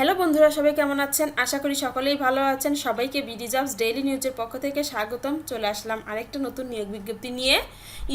Hello বন্ধুরা, সবাই কেমন আছেন? আশা করি সকলেই ভালো আছেন। সবাইকে বিডি জবস ডেইলি নিউজের পক্ষ থেকে স্বাগতম। চলে আসলাম আরেকটা নতুন নিয়োগ বিজ্ঞপ্তি নিয়ে।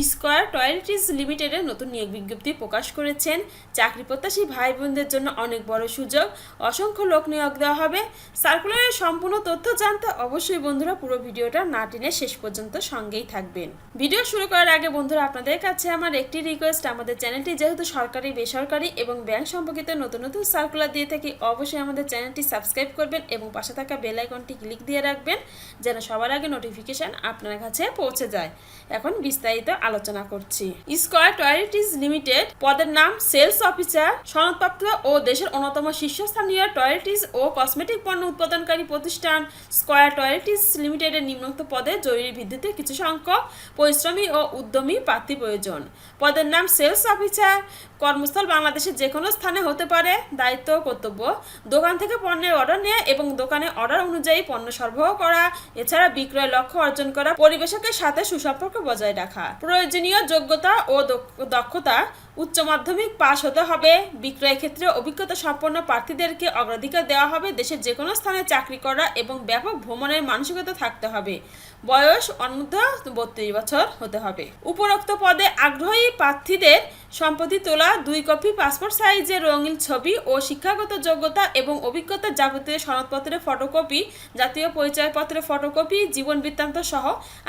স্কোয়ার টয়লেটিস লিমিটেডের নতুন নিয়োগ বিজ্ঞপ্তি প্রকাশ করেছেন। চাকরি প্রত্যাশী ভাই বোনদের জন্য অনেক বড় সুযোগ। অসংখ্য লোক নিয়োগ দেওয়া হবে। সার্কুলারের সম্পূর্ণ তথ্য জানতে অবশ্যই বন্ধুরা পুরো ভিডিওটা না টেনে শেষ পর্যন্ত সঙ্গেই থাকবেন। ভিডিও শুরু করার আগে বন্ধুরা, আপনাদের কাছে আমার একটি রিকোয়েস্ট আমাদের চ্যানেলটি যেহেতু সরকারি, বেসরকারি এবং ব্যাংক সম্পর্কিত নতুন নতুন সার্কুলার দিয়ে থাকি, অবশ্যই আমাদের চ্যানেলটি সাবস্ক্রাইব করবেন এবং পাশে থাকা বেল আইকনটি ক্লিক দিয়ে রাখবেন যেন সবার আগে নোটিফিকেশন আপনার কাছে পৌঁছে যায়। এখন বিস্তারিত আলোচনা করছি। স্কোয়ার টয়লেটিস লিমিটেড পদের নাম সেলস অফিসার সনদপ্রাপ্ত ও দেশের অন্যতম শীর্ষস্থানীয় টয়লেটিস ও কসমেটিক পণ্য উৎপাদনকারী প্রতিষ্ঠান স্কোয়ার টয়লেটিস লিমিটেডের নিম্নোক্ত পদে জরুরি ভিত্তিতে কিছু সংখ্যক পরিশ্রমী ও উদ্যমী প্রার্থী প্রয়োজন। পদের নাম সেলস অফিসার, কর্মস্থল বাংলাদেশের যে কোনো স্থানে হতে পারে, দায়িত্ব কর্তব্য। দোকান থেকে পণ্যের অর্ডার নেওয়া এবং দোকানে অর্ডার অনুযায়ী পণ্য সরবরাহ করা, এছাড়া বিক্রয় লক্ষ্য অর্জন করা, পরিবেশকের সাথে সুসম্পর্ক বজায় রাখা। প্রয়োজনীয় যোগ্যতা ও দক্ষ- দক্ষতা উচ্চ মাধ্যমিক পাশ হতে হবে। বিক্রয় ক্ষেত্রে অভিজ্ঞতা সম্পন্ন প্রার্থীদেরকে অগ্রাধিকার দেওয়া হবে। দেশের যে কোনো স্থানে চাকরি করা এবং ব্যাপক ভ্রমণের মানসিকতা থাকতে হবে। বয়স অনূর্ধ্ব বত্রিশ বছর হতে হবে। উপরোক্ত পদে আগ্রহী প্রার্থীদের সম্প্রতি তোলা দুই কপি পাসপোর্ট সাইজের রঙিন ছবি ও শিক্ষাগত যোগ্যতা এবং অভিজ্ঞতার যাবতীয় সনদপত্রের ফটোকপি, জাতীয় পরিচয়পত্রের ফটোকপি, জীবন বৃত্তান্ত সহ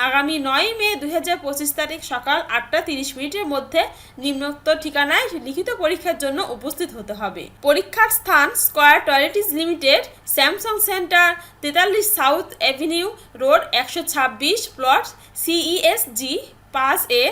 আগামী নয় মে দু হাজার পঁচিশ তারিখ সকাল আটটা তিরিশ মিনিটের মধ্যে নিম্নোক্ত ঠিকানায় লিখিত পরীক্ষার জন্য উপস্থিত হতে হবে। পরীক্ষার স্থান square toiletries limited, Samsung centre, তেতাল্লিশ সাউথ অ্যাভিনিউ রোড একশো ছাব্বিশ, প্লট সিইএসজি পাঁচ এ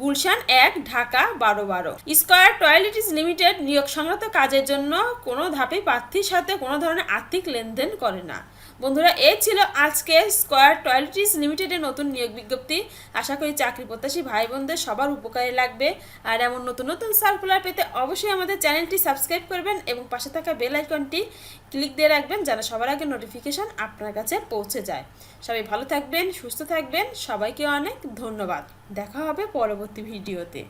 গুলশান এক, ঢাকা বারো বারো। স্কয়ার টয়লেটিস লিমিটেড নিয়োগ সংক্রান্ত কাজের জন্য কোনো ধাপে প্রার্থীর সাথে কোনো ধরনের আর্থিক লেনদেন করে না। বন্ধুরা এই ছিল আজকে স্কোয়ার টয়লেটিস লিমিটেডের নতুন নিয়োগ বিজ্ঞপ্তি। আশা করি চাকরি প্রত্যাশী ভাই বোনদের সবার উপকারে লাগবে। আর এমন নতুন নতুন সার্কুলার পেতে অবশ্যই আমাদের চ্যানেলটি সাবস্ক্রাইব করবেন এবং পাশে থাকা বেল আইকনটি ক্লিক দিয়ে রাখবেন যেন সবার আগে নোটিফিকেশন আপনার কাছে পৌঁছে যায়। সবাই ভালো থাকবেন, সুস্থ থাকবেন। সবাইকে অনেক ধন্যবাদ। দেখা হবে পরবর্তী ভিডিওতে।